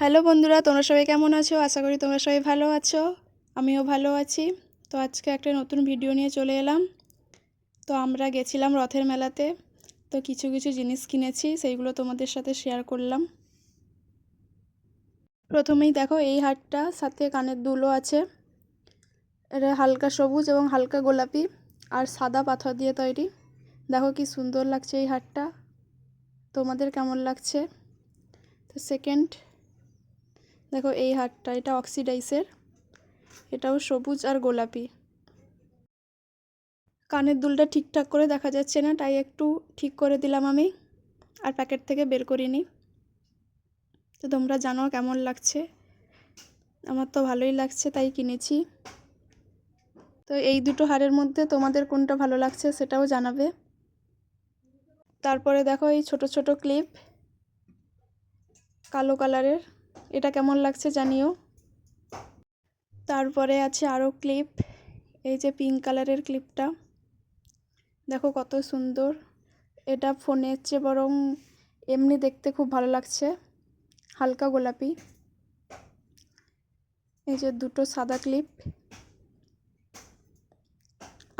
Hello বন্ধুরা, তোমরা সবাই কেমন আছো? আশা করি তোমরা সবাই ভালো আছো। আমিও ভালো আছি। তো আজকে একটা নতুন ভিডিও নিয়ে চলে এলাম। তো আমরা গেছিলাম রথের মেলাতে। তো কিছু কিছু জিনিস কিনেছি, সেইগুলো তোমাদের সাথে শেয়ার করলাম। প্রথমেই দেখো, এই হারটা, সাথে কানের দুলও আছে। এটা হালকা সবুজ এবং হালকা গোলাপি আর সাদা পাথর দিয়ে তৈরি। দেখো কি সুন্দর লাগছে এই হারটা। তোমাদের কেমন লাগছে? তো সেকেন্ড দেখো এই হারটা, এটা অক্সিডাইসের, এটাও সবুজ আর গোলাপি। কানের দুলটা ঠিকঠাক করে দেখা যাচ্ছে না, তাই একটু ঠিক করে দিলাম আমি, আর প্যাকেট থেকে বের করিনি। তো তোমরা জানো কেমন লাগছে? আমার তো ভালোই লাগছে, তাই কিনেছি। তো এই দুটো হারের মধ্যে তোমাদের কোনটা ভালো লাগছে সেটাও জানাবে। তারপরে দেখো এই ছোট ছোট ক্লিপ, কালো কালারের। এটা কেমন লাগছে জানিও। তারপরে আছে আরও ক্লিপ এই যে পিঙ্ক কালারের ক্লিপটা দেখো কত সুন্দর। এটা ফোনের চেয়ে বরং এমনি দেখতে খুব ভালো লাগছে, হালকা গোলাপি। এই যে দুটো সাদা ক্লিপ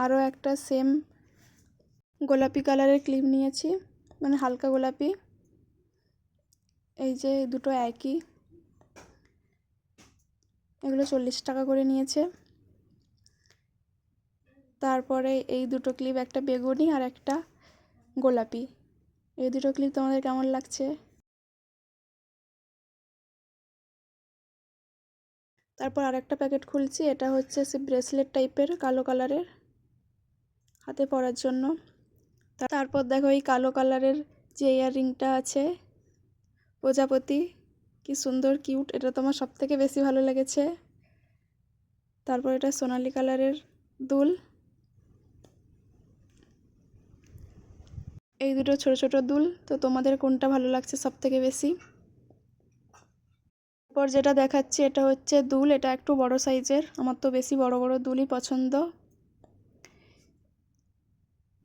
আরও একটা সেম গোলাপি কালারের ক্লিপ নিয়েছি মানে হালকা গোলাপি। এই যে দুটো একই। এগুলো চল্লিশ টাকা করে নিয়েছে। তারপরে এই দুটো ক্লিপ একটা বেগুনি আর একটা গোলাপি। এই দুটো ক্লিপ তোমাদের কেমন লাগছে? তারপর আরেকটা প্যাকেট খুলছি, এটা হচ্ছে সে ব্রেসলেট টাইপের কালো কালারের হাতে পরার জন্য। তারপর দেখো এই কালো কালারের যে ইয়াররিংটা আছে, প্রজাপতি। কি সুন্দর, কিউট, এটা তোমার সব থেকে বেশি ভালো লেগেছে? তারপর এটা সোনালি কালারের দুল। এই দুটো ছোট ছোট দুল, তো তোমাদের কোনটা ভালো লাগছে সব থেকে বেশি? তারপর যেটা দেখাচ্ছি এটা হচ্ছে দুল, এটা একটু বড় সাইজের, আমার তো বেশি বড় বড় দুলই পছন্দ।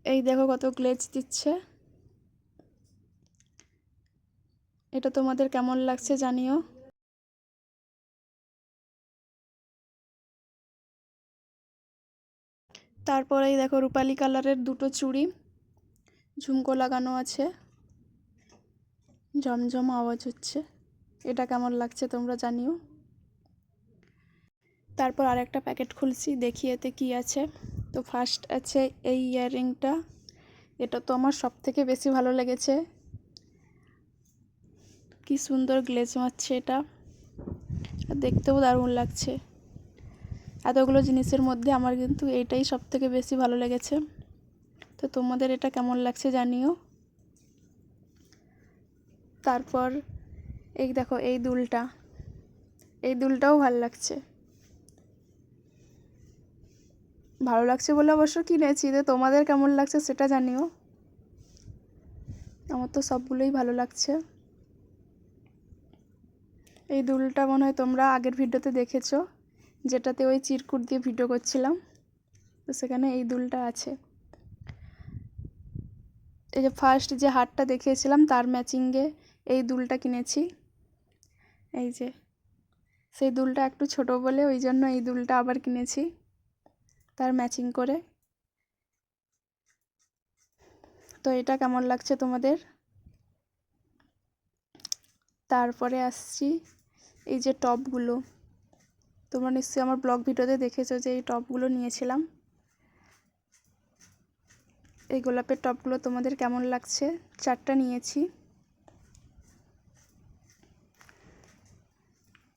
এই দেখো কত গ্লেজ দিচ্ছে। এটা তোমাদের কেমন লাগছে জানিও। তারপরেই দেখো রূপালি কালারের দুটো চুড়ি, ঝুমকো লাগানো আছে, জমজম আওয়াজ হচ্ছে, এটা কেমন লাগছে তোমরা জানিও। তারপর আরেকটা প্যাকেট খুলছি, দেখি এতে কী আছে। তো ফার্স্ট আছে এই ইয়াররিংটা, এটা তো আমার সব থেকে বেশি ভালো লেগেছে। কি সুন্দর গ্লেজ মারছে এটা। দেখতেও দারুণ লাগছে। এতগুলো জিনিসের মধ্যে আমার কিন্তু এইটাই সব থেকে বেশি ভালো লেগেছে। তো তোমাদের এটা কেমন লাগছে জানিও। তারপর এই দেখো, এই দুলটা। এই দুলটাও ভালো লাগছে। ভালো লাগছে বলে অবশ্য কিনেছি, তো তোমাদের কেমন লাগছে সেটা জানিও। আমার তো সবগুলোই ভালো লাগছে। এই দুলটা মনে হয় তোমরা আগের ভিডিওতে দেখেছ, যেটাতে ওই চিরকুট দিয়ে ভিডিও করছিলাম। তো সেখানে এই দুলটা আছে। এই যে ফার্স্ট যে হারটা দেখিয়েছিলাম, তার ম্যাচিংয়ে এই দুলটা কিনেছি। এই যে, সেই দুলটা একটু ছোট বলে ওই জন্য এই দুলটা আবার কিনেছি, তার ম্যাচিং করে। তো এটা কেমন লাগছে তোমাদের? তারপরে আসছি। এই যে টপগুলো, তোমরা নিশ্চয়ই আমার ব্লগ ভিডিওতে দেখেছ যে এই টপগুলো নিয়েছিলাম। এই গোলাপের টপগুলো তোমাদের কেমন লাগছে? চারটা নিয়েছি।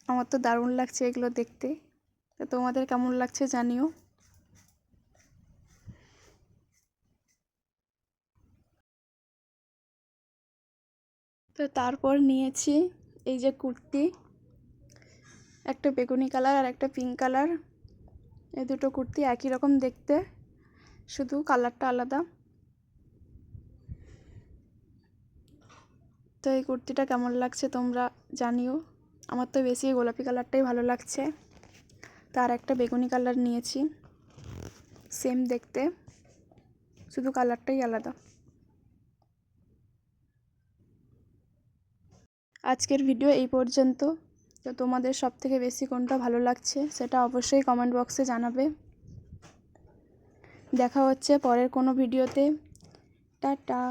আমার তো দারুণ লাগছে এগুলো দেখতে। তোমাদের কেমন লাগছে জানিও। তো তারপর নিয়েছি এই যে কুর্তি। একটা বেগুনি কালার আর একটা পিঙ্ক কালার। এই দুটো কুর্তি একই রকম দেখতে, শুধু কালারটা আলাদা। তো এই কুর্তিটা কেমন লাগছে তোমরা জানিও। আমার তো বেশি গোলাপি কালারটাই ভালো লাগছে। তার একটা বেগুনি কালার নিয়েছি সেম দেখতে, শুধু কালারটাই আলাদা। আজকের ভিডিও এই পর্যন্ত। তো তোমাদের সব থেকে বেশি কোনটা ভালো লাগছে সেটা অবশ্যই কমেন্ট বক্সে জানাবে। দেখা হচ্ছে পরের কোনো ভিডিওতে টাটা।